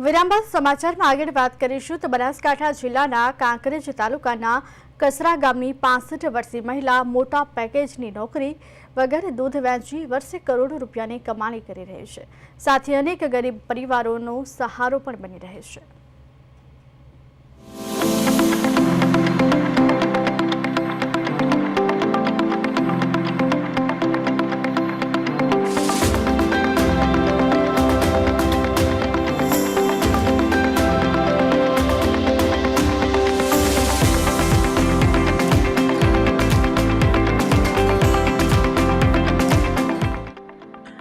વિરામ સમાચારમાં આગળ વાત કરીશું તો બનાસકાંઠા જિલ્લાના કાંકરેજ તાલુકાના કસરા ગામની પાસઠ વર્ષીય મહિલા મોટા પેકેજની નોકરી વગર દૂધ વેચી વર્ષે કરોડો રૂપિયાની કમાણી કરી રહી છે. સાથે અનેક ગરીબ પરિવારોનો સહારો પણ બની રહે છે.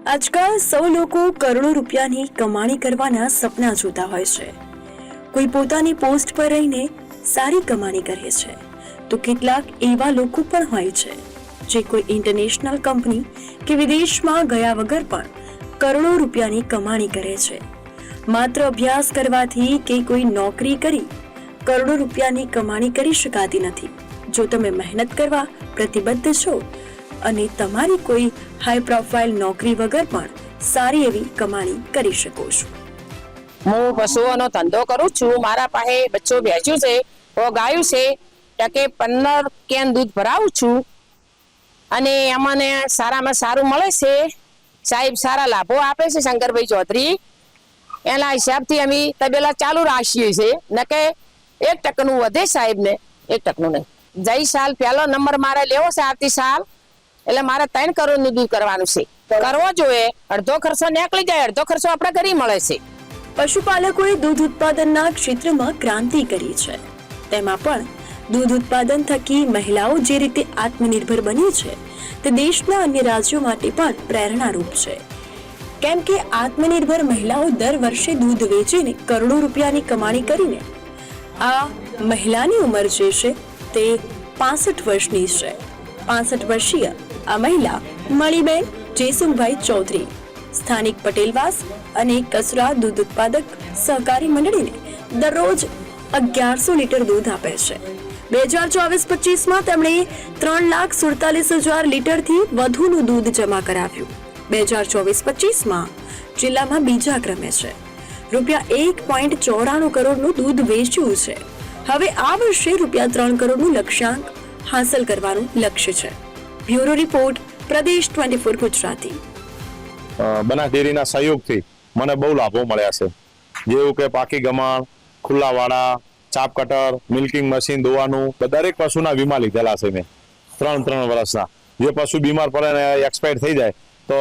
આજકાલ સૌ લોકો કરોડો રૂપિયાની કમાણી કરવાના સપના જોતા હોય છે. કોઈ પોતાની પોસ્ટ પર રહીને સારી કમાણી કરે છે. તો કેટલાક એવા લોકો પણ હોય છે, જે કોઈ ઇન્ટરનેશનલ કંપની કે વિદેશમાં ગયા વગર પણ કરોડો રૂપિયાની કમાણી કરે છે. માત્ર અભ્યાસ કરવાથી કે કોઈ નોકરી કરી કરોડો રૂપિયાની કમાણી કરી શકાતી નથી. જો તમે મહેનત કરવા પ્રતિબદ્ધ છો અને તમારી કોઈ હાઈ પ્રોફાઇલ નોકરી વગર પણ સારી એવી કમાણી કરી શકો છો. હું પશુઓનો ધંધો કરું છું, મારા પાસે બચ્ચો બેચ્યું છે ગાયું છે, ટકે પંદર કેન દૂધ ભરાવું છું. અને અમને સારામાં સારું મળે છે, સાહેબ સારા લાભો આપે છે, શંકરભાઈ ચૌધરી. એના હિસાબથી અમે તબેલા ચાલુ રાખીએ છીએ નકે એક ટકનું વધે સાહેબને, એક ટકનું નહીં. જઈ સાલ, પહેલો નંબર મારે લેવો છે આવતી સાલ. એટલે મારે ત્રણ કરોડનું દૂધ કરવાનું છે. કરવો જોઈએ, અડધો ખર્ચો નીકળી જાય, અડધો ખર્ચો આપણે કરી મળે છે. પશુપાલકોએ દૂધ ઉત્પાદનના ક્ષેત્રમાં ક્રાંતિ કરી છે. તેમાં પણ દૂધ ઉત્પાદન થકી મહિલાઓ જે રીતે આત્મનિર્ભર બની છે, તે દેશના અન્ય રાજ્યો માટે પણ પ્રેરણારૂપ છે. કેમ કે આત્મનિર્ભર મહિલાઓ દર વર્ષે દૂધ વેચીને કરોડો રૂપિયાની કમાણી કરીને આ મહિલાની ઉંમર જે છે, તે પાસઠ વર્ષની છે. પાસઠ વર્ષીય આ મહિલા મણિબેન જેસુભાઈ ચૌધરી, સ્થાનિક પટેલવાસ અને કસરા દૂધ ઉત્પાદક સહકારી મંડળીને દરરોજ અગિયારસો લીટર દૂધ આપે છે. બે હજાર ચોવીસ પચીસમાં તેમણે ત્રણ લાખ સુડતાલીસ હજાર લીટરથી વધુનું દૂધ જમા કરાવ્યું. બે હજાર ચોવીસ પચીસમાં જિલ્લામાં બીજા ક્રમે છે. રૂપિયા એક પોઈન્ટ ચોરાણું કરોડનું દૂધ વેચ્યું છે. હવે આ વર્ષે રૂપિયા ત્રણ કરોડનું લક્ષ્યાંક હાંસલ કરવાનું લક્ષ્ય છે. બ્યુરો રિપોર્ટ, પ્રદેશ ટ્વેન્ટી ફોર ગુજરાતી. બનાસ ડેરીના સહયોગથી મને બહુ લાભો મળ્યા છે. જેવું કે પાકી ગમાણ ખુલ્લા વાડા ચાપ કટર, મિલ્કિંગ મશીન, દોવાનું દરેક પશુના વીમા લીધેલા છે મેં. ત્રણ ત્રણ વર્ષના. જે પશુ બીમાર પડે ને એક્સપાયર થઈ જાય, તો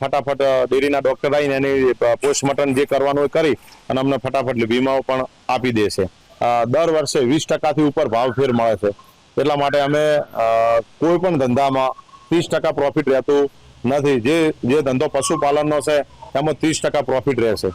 ફટાફટ ડેરીના ડોક્ટર આવીને એની પોસ્ટમોર્ટમ જે કરવાનું હોય કરી અને અમને ફટાફટ વીમાઓ પણ આપી દે છે. દર વર્ષે વીસ ટકાથી ઉપર ભાવ ફેર મળે છે. એટલા માટે અમે કોઈ પણ ધંધામાં ત્રીસ ટકા પ્રોફિટ રહેતું નથી. જે જે ધંધો પશુપાલનનો છે, એમાં ત્રીસ ટકા પ્રોફિટ રહેશે.